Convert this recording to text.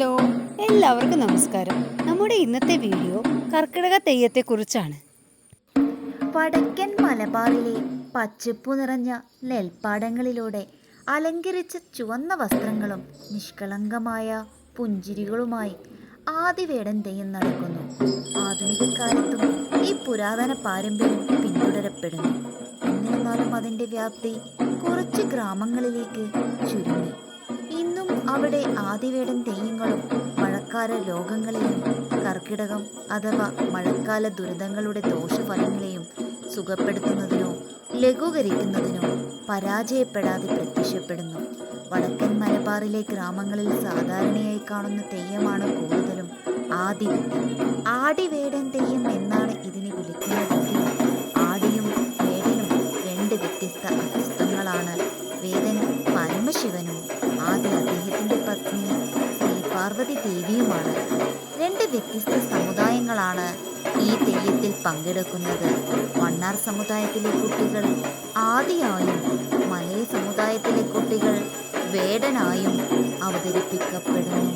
Hello. എല്ലാവർക്കും നമസ്കാരം. നമ്മുടെ ഇന്നത്തെ വീഡിയോ കർക്കിടക തെയ്യത്തെക്കുറിച്ചാണ് വടക്കൻ മലബാറിലെ പച്ചപ്പ് നിറഞ്ഞ നെൽപ്പാടങ്ങളിലൂടെ അലങ്കരിച്ച ചുവന്ന വസ്ത്രങ്ങളും നിഷ്കളങ്കമായ പുഞ്ചിരികളുമായി ആദിവേടൻ തെയ്യം നടക്കുന്നു. ആധുനിക കാലത്തും ഈ പുരാതന പാരമ്പര്യം പിന്തുടരപ്പെടുന്നു. എന്നിരുന്നാലും അതിന്റെ വ്യാപ്തി കുറച്ച് ഗ്രാമങ്ങളിലേക്ക് ചുരുങ്ങി. അവിടെ ആദിവേടൻ തെയ്യങ്ങളും മഴക്കാല രോഗങ്ങളെയും കർക്കിടകം അഥവാ മഴക്കാല ദുരിതങ്ങളുടെ ദോഷഫലങ്ങളെയും സുഖപ്പെടുത്തുന്നതിനോ ലഘൂകരിക്കുന്നതിനോ പരാജയപ്പെടാതെ പ്രത്യക്ഷപ്പെടുന്നു. വടക്കൻ മലബാറിലെ ഗ്രാമങ്ങളിൽ സാധാരണയായി കാണുന്ന തെയ്യമാണ് കൂടുതലും ആദി ആടിവേടൻ തെയ്യം എന്നാണ് ഇതിനെ വിളിക്കുന്നതെങ്കിൽ ആടിയും വേടനും രണ്ട് വ്യത്യസ്ത അസ്തിത്വങ്ങളാണ് വേദനും പരമശിവനും ആദ്യ അദ്ദേഹത്തിന്റെ പാർവതി ദേവിയുമാണ്. രണ്ട് വ്യത്യസ്ത സമുദായങ്ങളാണ് ഈ തെയ്യത്തിൽ പങ്കെടുക്കുന്നത്. മണ്ണാർ സമുദായത്തിലെ കുട്ടികൾ ആദിയായും മലയ സമുദായത്തിലെ കുട്ടികൾ വേടനായും അവതരിപ്പിക്കപ്പെടുന്നു.